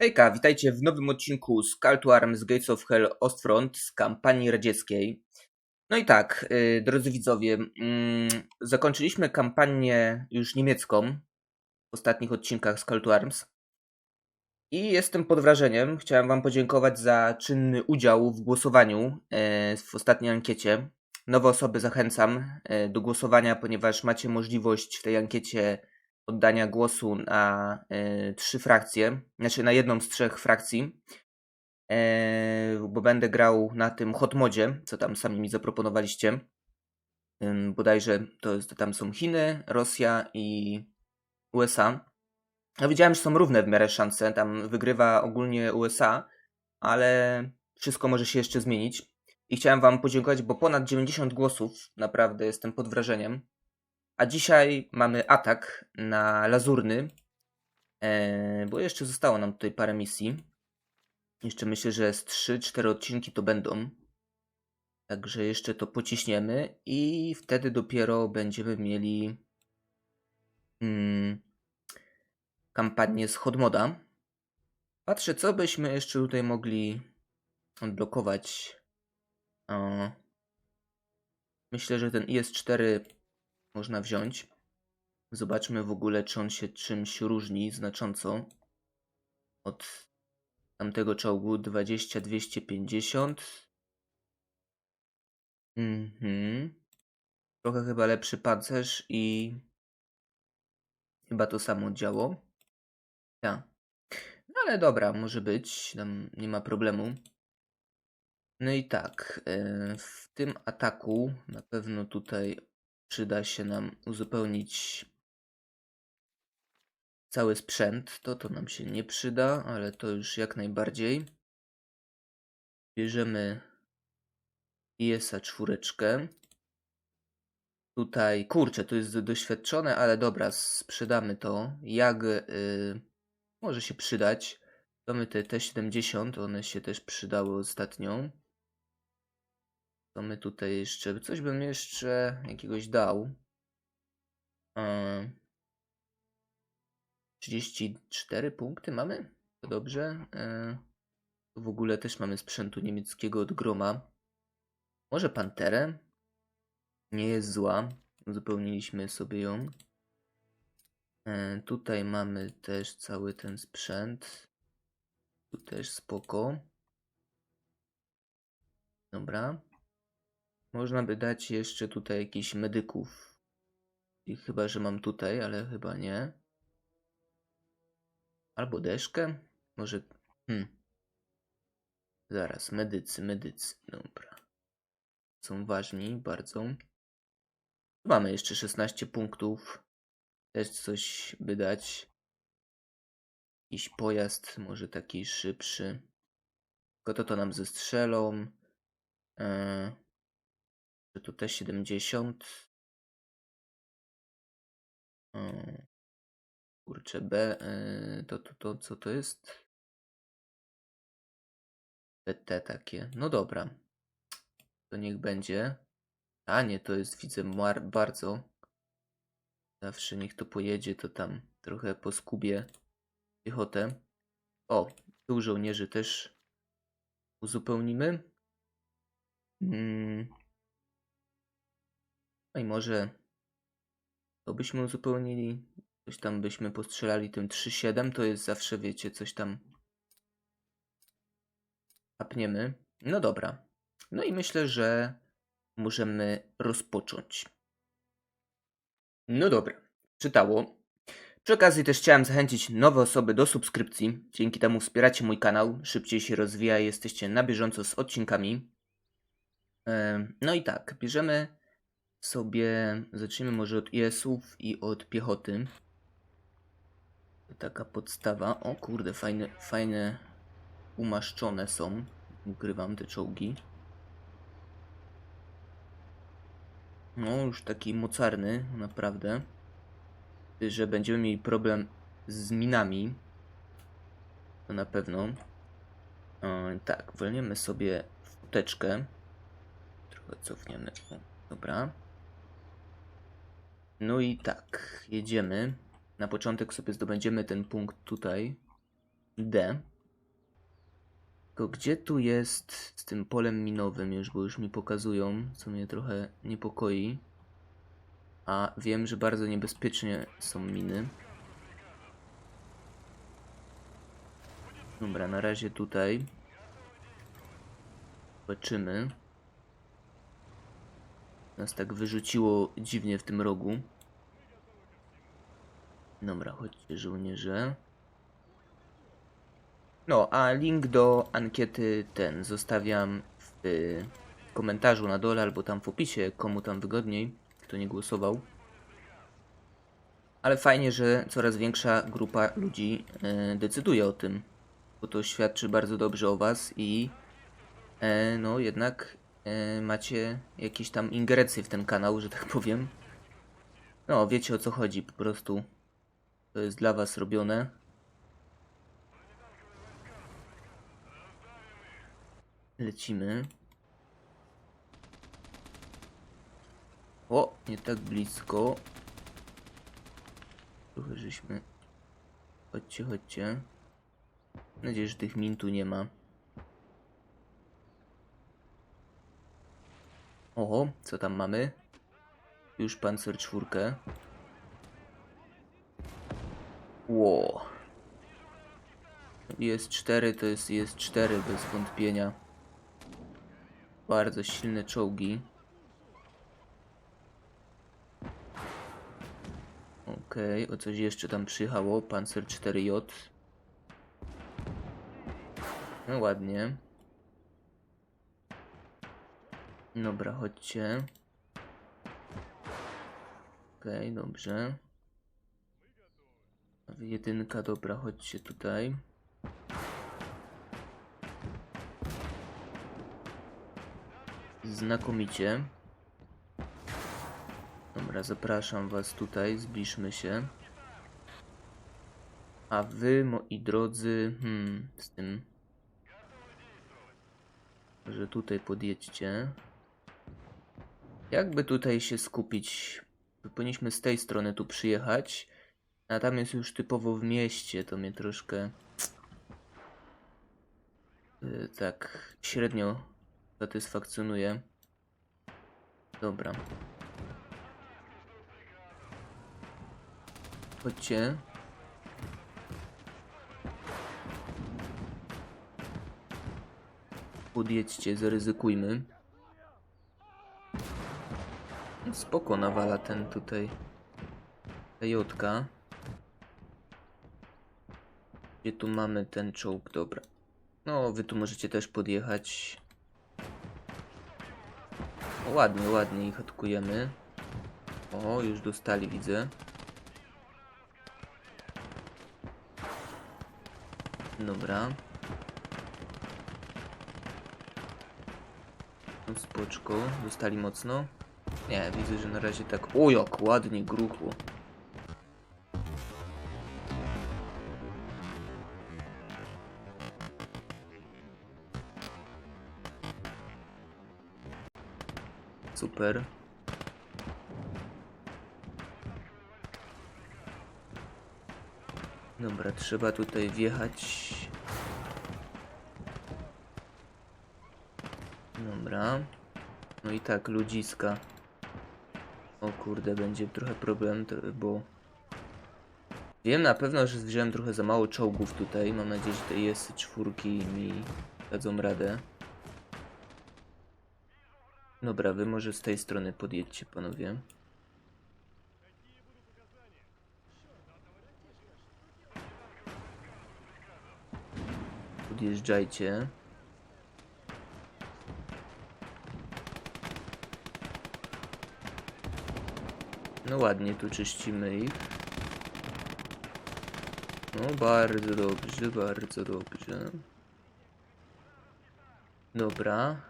Hejka, witajcie w nowym odcinku z Call to Arms Gates of Hell Ostfront z kampanii radzieckiej. No i tak, yy, drodzy widzowie, mm, zakończyliśmy kampanię już niemiecką w ostatnich odcinkach z Call to Arms. I jestem pod wrażeniem. Chciałem Wam podziękować za czynny udział w głosowaniu yy, w ostatniej ankiecie. Nowe osoby zachęcam yy, do głosowania, ponieważ macie możliwość w tej ankiecie oddania głosu na y, trzy frakcje, znaczy na jedną z trzech frakcji, y, bo będę grał na tym hot modzie, co tam sami mi zaproponowaliście. Y, bodajże to jest, tam są Chiny, Rosja i USA. Widziałem, że są równe w miarę szanse, tam wygrywa ogólnie USA, ale wszystko może się jeszcze zmienić. I chciałem Wam podziękować, bo ponad 90 głosów, naprawdę jestem pod wrażeniem. A dzisiaj mamy atak na Lazurny, e, bo jeszcze zostało nam tutaj parę misji. Jeszcze myślę, że z 3-4 odcinki to będą. Także jeszcze to pociśniemy i wtedy dopiero będziemy mieli hmm, kampanię z Hodmoda. Patrzę, co byśmy jeszcze tutaj mogli odblokować. O. Myślę, że ten IS-4 można wziąć. Zobaczmy w ogóle, czy on się czymś różni znacząco od tamtego czołgu 20250. Mhm. Trochę chyba lepszy pancerz i chyba to samo działo. Ja. No ale dobra, może być, tam nie ma problemu. No i tak, e, w tym ataku na pewno tutaj przyda się nam uzupełnić cały sprzęt. To to nam się nie przyda, ale to już jak najbardziej. Bierzemy ISA czwóreczkę. Tutaj, kurczę, to jest doświadczone, ale dobra, sprzedamy to. Jak y, może się przydać. Mamy te T70, one się też przydały ostatnio. Co my tutaj jeszcze? Coś bym jeszcze jakiegoś dał. 34 punkty mamy? To dobrze. E, w ogóle też mamy sprzętu niemieckiego od Groma. Może Panterę? Nie jest zła. Uzupełniliśmy sobie ją. E, tutaj mamy też cały ten sprzęt. Tu też spoko. Dobra. Można by dać jeszcze tutaj jakichś medyków. I chyba, że mam tutaj, ale chyba nie. Albo deszkę? Może... Hmm. Zaraz, medycy, medycy. Dobra. Są ważni bardzo. Mamy jeszcze 16 punktów. Też coś by dać. Jakiś pojazd, może taki szybszy. Tylko to to nam zestrzelą. Yy tu też 70. Kurczę, B, y, to, to, to, co to jest? BT takie. No dobra. To niech będzie. A nie, to jest, widzę, bardzo. Zawsze niech to pojedzie, to tam trochę poskubie piechotę. O, tu żołnierzy też uzupełnimy. Mm. No i może to byśmy uzupełnili. Coś tam byśmy postrzelali tym 3-7. To jest zawsze, wiecie, coś tam apniemy. No dobra. No i myślę, że możemy rozpocząć. No dobra. Czytało. Przy okazji też chciałem zachęcić nowe osoby do subskrypcji. Dzięki temu wspieracie mój kanał, szybciej się rozwija i jesteście na bieżąco z odcinkami. No i tak, bierzemy sobie, zacznijmy może od IS-ów i od piechoty. Taka podstawa. O kurde, fajne, fajne umaszczone są. Ukrywam te czołgi. No, już taki mocarny, naprawdę. Że będziemy mieli problem z minami. To na pewno. E, tak, wolniemy sobie wteczkę. Trochę cofniemy. O, dobra. No i tak, jedziemy. Na początek sobie zdobędziemy ten punkt tutaj. D. Tylko gdzie tu jest z tym polem minowym już, bo już mi pokazują, co mnie trochę niepokoi. A wiem, że bardzo niebezpiecznie są miny. Dobra, na razie tutaj. Zobaczymy. Nas tak wyrzuciło dziwnie w tym rogu. Dobra, chodźcie żołnierze. No, a link do ankiety ten zostawiam w y, komentarzu na dole albo tam w opisie, komu tam wygodniej, kto nie głosował. Ale fajnie, że coraz większa grupa ludzi y, decyduje o tym, bo to świadczy bardzo dobrze o Was i e, no jednak macie jakieś tam ingerencje w ten kanał, że tak powiem. No, wiecie o co chodzi, po prostu to jest dla Was robione. Lecimy. O, nie tak blisko. Trochę żeśmy. Chodźcie, chodźcie. Mam nadzieję, że tych min tu nie ma. Oho, co tam mamy? Już pancer czwórkę. Ło. Jest 4 to jest jest 4 bez wątpienia. Bardzo silne czołgi. Okej, o coś jeszcze tam przyjechało. Panzer 4J. No ładnie. Dobra, chodźcie. Okej, dobrze. Jedynka, dobra, chodźcie tutaj. Znakomicie. Dobra, zapraszam was tutaj, zbliżmy się. A wy, moi drodzy, hmm, z tym... Że tutaj podjedźcie. Jakby tutaj się skupić? Powinniśmy z tej strony tu przyjechać. A tam jest już typowo w mieście, to mnie troszkę... Yy, tak średnio satysfakcjonuje. Dobra. Chodźcie. Podjedźcie, zaryzykujmy. Spoko nawala ten tutaj. Ta jotka. Gdzie tu mamy ten czołg? Dobra. No, wy tu możecie też podjechać. O, ładnie, ładnie ich atakujemy. O, już dostali, widzę. Dobra. Spoczko, dostali mocno. Nie, widzę, że na razie tak... O, jak ładnie gruchło. Super. Dobra, trzeba tutaj wjechać. Dobra. No i tak, ludziska. O kurde, będzie trochę problem, bo... Wiem na pewno, że wziąłem trochę za mało czołgów tutaj. Mam nadzieję, że te jest czwórki mi dadzą radę. Dobra, wy może z tej strony podjedźcie, panowie. Podjeżdżajcie. No ładnie, tu czyścimy ich. No bardzo dobrze, bardzo dobrze. Dobra.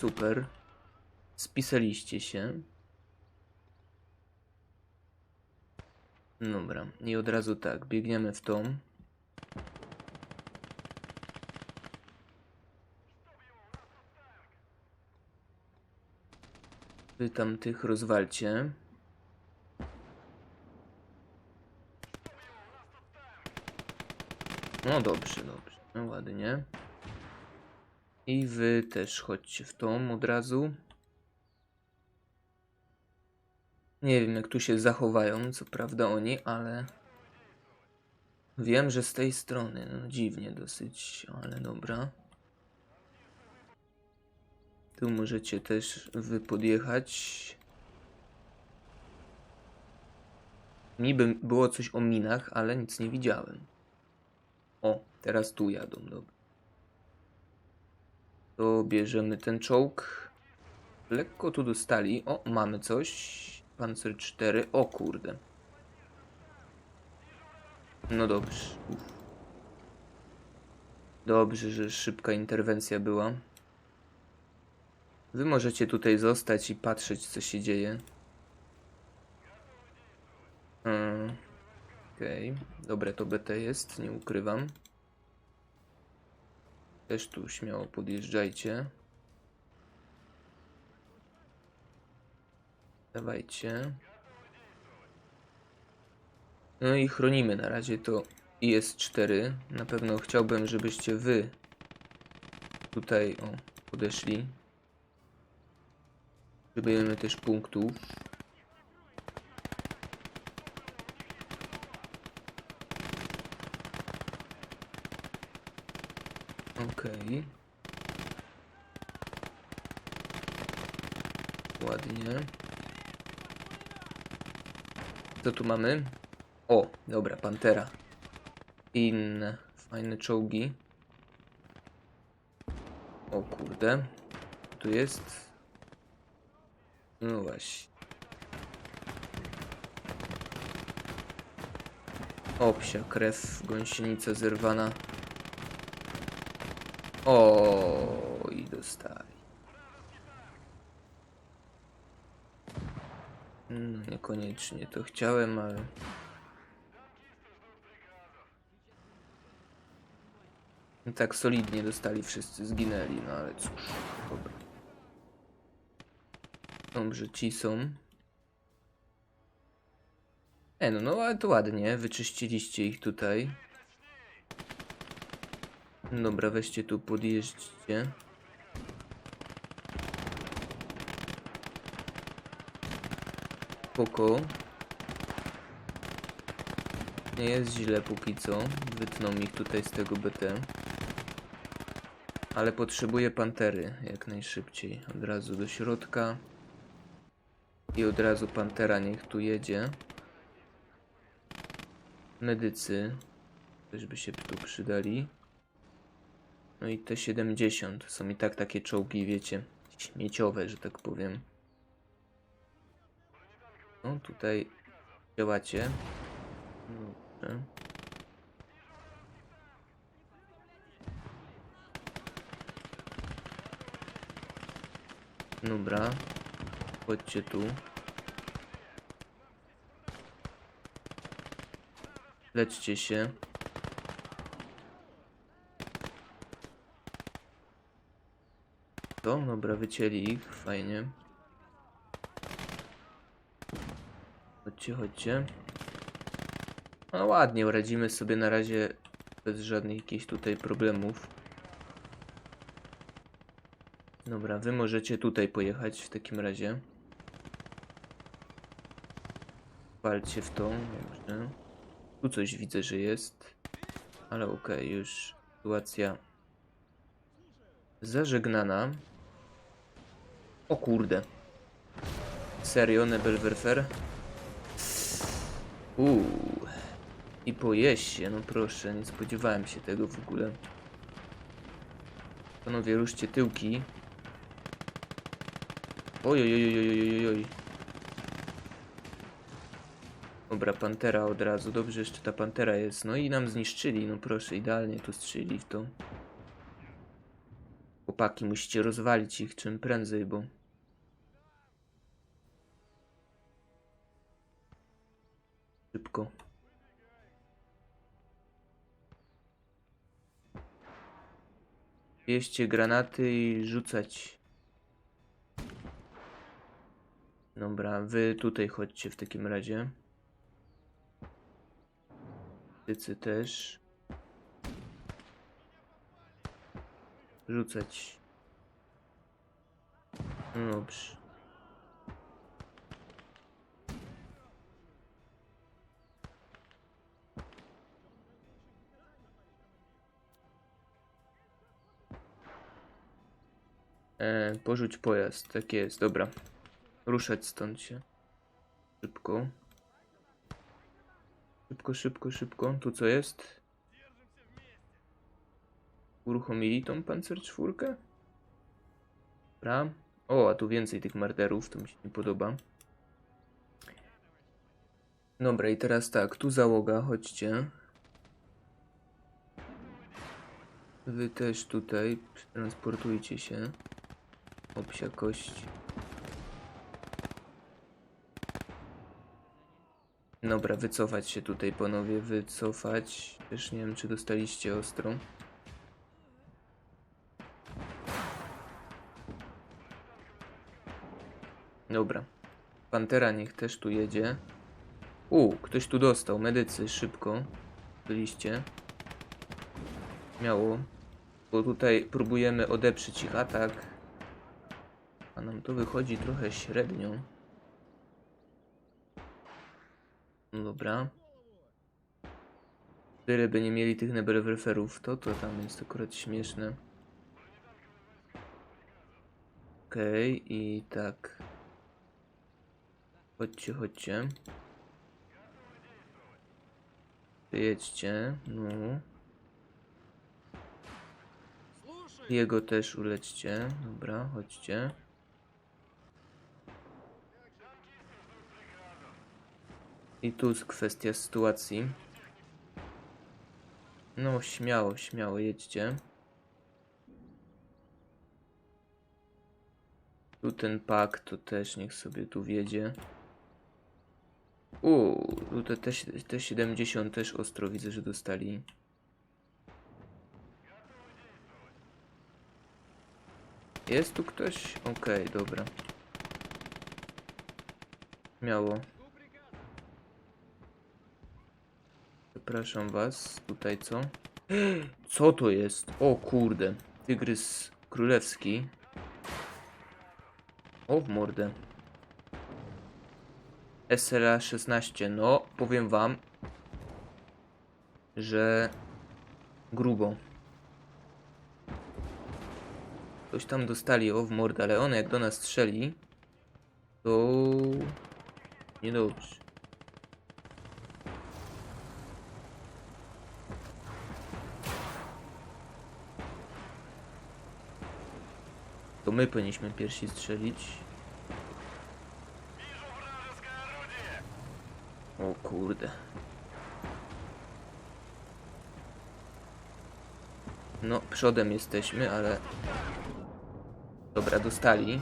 Super. Spisaliście się. Dobra, i od razu tak, biegniemy w tą. Wy tam tych rozwalcie. No dobrze, dobrze. No ładnie. I wy też chodźcie w tą od razu. Nie wiem, jak tu się zachowają, co prawda oni, ale wiem, że z tej strony. No dziwnie dosyć, ale dobra. Tu możecie też wy podjechać. Niby było coś o minach, ale nic nie widziałem. O, teraz tu jadą, dobra. To bierzemy ten czołg. Lekko tu dostali. O, mamy coś. Pancer 4. O kurde. No dobrze. Uf. Dobrze, że szybka interwencja była. Wy możecie tutaj zostać i patrzeć, co się dzieje. Mm, Okej, dobre to BT jest, nie ukrywam. Też tu śmiało podjeżdżajcie. Dawajcie. No i chronimy na razie to IS-4. Na pewno chciałbym, żebyście wy tutaj o, podeszli. Potrzebujemy też punktów. Okej. Ładnie. Co tu mamy? O, dobra, Pantera. Inne fajne czołgi. O kurde. Tu jest. No właśnie. O, psia krew, gąsienica zerwana. O, i dostali. No, niekoniecznie to chciałem, ale... No Tak solidnie dostali, wszyscy zginęli, no ale cóż, dobra. Dobrze, ci są. E, no, no ale to ładnie, wyczyściliście ich tutaj. Dobra, weźcie tu, podjeźdźcie. Spoko. Nie jest źle póki co. Wytną ich tutaj z tego BT. Ale potrzebuję pantery jak najszybciej. Od razu do środka. I od razu pantera niech tu jedzie. Medycy też by się tu przydali. No i T-70 są i tak takie czołgi, wiecie, śmieciowe, że tak powiem. No tutaj działacie. Dobrze. Dobra, chodźcie tu. Leczcie się. To, dobra, wycięli ich, fajnie. Chodźcie, chodźcie. No ładnie, radzimy sobie na razie bez żadnych jakichś tutaj problemów. Dobra, wy możecie tutaj pojechać w takim razie. Walcie w tą, dobrze. Tu coś widzę, że jest. Ale okej, już sytuacja zażegnana. O kurde. Serio, Nebelwerfer? Uuu. I pojeść się, no proszę, nie spodziewałem się tego w ogóle. Panowie, ruszcie tyłki. Oj, oj, oj, oj, oj, oj, oj. Dobra, pantera od razu. Dobrze, jeszcze ta pantera jest. No i nam zniszczyli, no proszę, idealnie tu strzeli w to. Chłopaki, musicie rozwalić ich czym prędzej, bo... Szybko. Bierzcie granaty i rzucać. Dobra, wy tutaj chodźcie w takim razie. Tycy też. rzucać. No dobrze. E, porzuć pojazd, tak jest, dobra. Ruszać stąd się. Szybko. Szybko, szybko, szybko. Tu co jest? Uruchomili tą pancer czwórkę? Dobra. O, a tu więcej tych marderów, to mi się nie podoba. Dobra, i teraz tak, tu załoga, chodźcie. Wy też tutaj transportujcie się. Opsia kość. Dobra, wycofać się tutaj, panowie, wycofać. Też nie wiem, czy dostaliście ostro. Dobra. Pantera niech też tu jedzie. U, ktoś tu dostał. Medycy, szybko. Byliście. Miało. Bo tutaj próbujemy odeprzeć ich atak. A nam to wychodzi trochę średnio. No dobra. Tyle by nie mieli tych nebelwerferów, to to tam jest akurat śmieszne. Okej, i tak. Chodźcie, chodźcie. Jedźcie, no. Jego też ulećcie. Dobra, chodźcie. I tu jest kwestia sytuacji. No, śmiało, śmiało, jedźcie. Tu ten pak, to też niech sobie tu wiedzie. Uuu, tu te, te, te 70 też ostro widzę, że dostali. Jest tu ktoś? Okej, dobra. Miało. Przepraszam was, tutaj co? Co to jest? O kurde. Tygrys królewski. O w mordę. SLA 16. No, powiem wam, że grubo. Coś tam dostali o w mordę, ale one jak do nas strzeli, to niedobrze. My powinniśmy pierwsi strzelić. O kurde. No, przodem jesteśmy, ale... Dobra, dostali.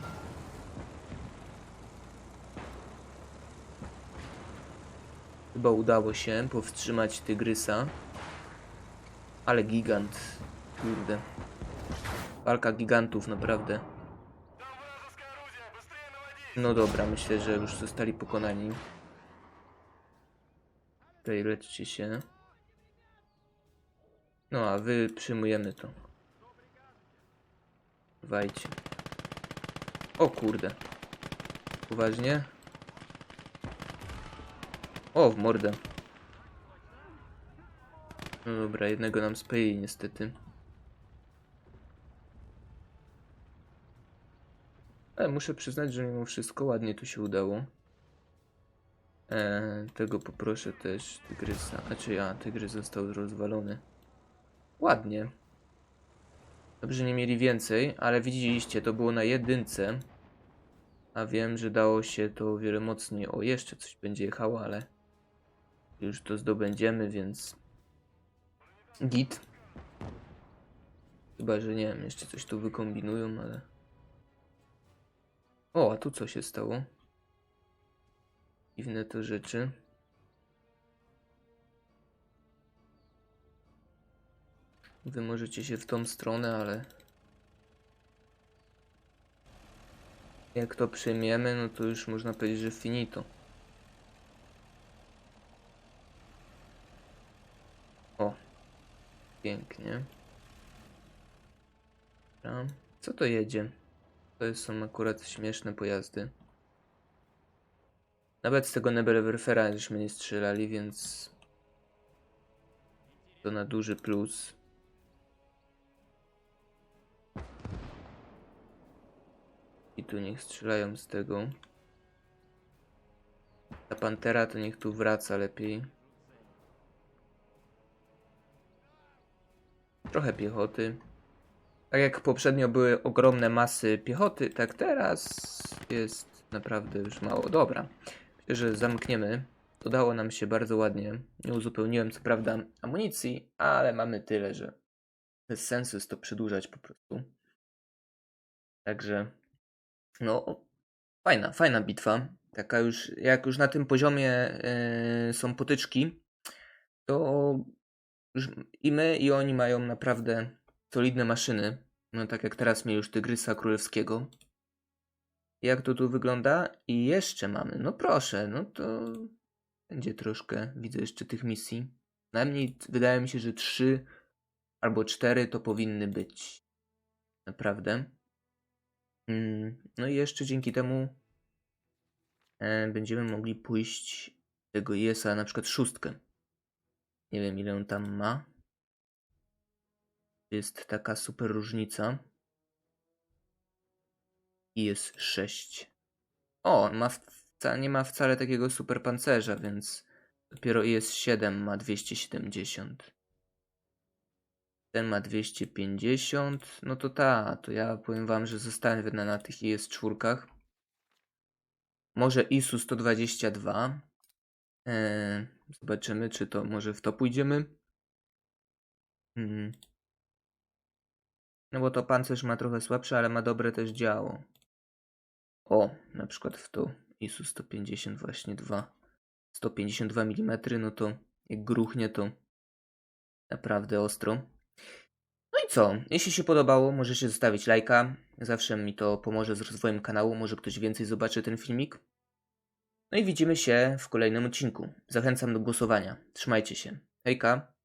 Chyba udało się powstrzymać tygrysa. Ale gigant. Kurde. Walka gigantów, naprawdę. No dobra, myślę, że już zostali pokonani. Tutaj leczcie się. No a wy przyjmujemy to. Wajcie. O kurde. Uważnie. O, w mordę. No dobra, jednego nam spejęli niestety. Ale muszę przyznać, że mimo wszystko ładnie tu się udało. Eee, tego poproszę też tygrysa. Znaczy ja, tygrys został rozwalony. Ładnie. Dobrze, nie mieli więcej, ale widzieliście, to było na jedynce. A wiem, że dało się to o wiele mocniej. O, jeszcze coś będzie jechało, ale już to zdobędziemy, więc git. Chyba, że nie wiem, jeszcze coś tu wykombinują, ale... O, a tu co się stało? Dziwne to rzeczy. Wy możecie się w tą stronę, ale... Jak to przyjmiemy, no to już można powiedzieć, że finito. O. Pięknie. Co to jedzie? To są akurat śmieszne pojazdy. Nawet z tego Nebelwerfera żeśmy nie strzelali, więc to na duży plus. I tu niech strzelają z tego. Ta pantera to niech tu wraca lepiej. Trochę piechoty. Tak jak poprzednio były ogromne masy piechoty, tak teraz jest naprawdę już mało. Dobra. Myślę, że zamkniemy. Udało nam się bardzo ładnie. Nie uzupełniłem co prawda amunicji, ale mamy tyle, że bez sensu jest to przedłużać po prostu. Także no fajna, fajna bitwa. Taka już, jak już na tym poziomie yy, są potyczki, to i my i oni mają naprawdę solidne maszyny. No tak jak teraz mieli już Tygrysa Królewskiego. Jak to tu wygląda? I jeszcze mamy, no proszę, no to będzie troszkę, widzę jeszcze tych misji. Najmniej wydaje mi się, że trzy albo cztery to powinny być. Naprawdę. Mm, No i jeszcze dzięki temu e, będziemy mogli pójść tego IS-a na przykład szóstkę. Nie wiem ile on tam ma. Jest taka super różnica. IS 6. O, ma wca, nie ma wcale takiego super pancerza, więc dopiero IS 7 ma 270. Ten ma 250. No to ta, to ja powiem wam, że zostanę na, na tych IS czwórkach. Może ISU 122. Eee, zobaczymy, czy to może w to pójdziemy. Mhm. No bo to pancerz ma trochę słabszy, ale ma dobre też działo. O, na przykład w to ISU 150 właśnie 2. 152 mm, no to jak gruchnie to naprawdę ostro. No i co? Jeśli się podobało, możecie zostawić lajka. Zawsze mi to pomoże z rozwojem kanału. Może ktoś więcej zobaczy ten filmik. No i widzimy się w kolejnym odcinku. Zachęcam do głosowania. Trzymajcie się. Hejka!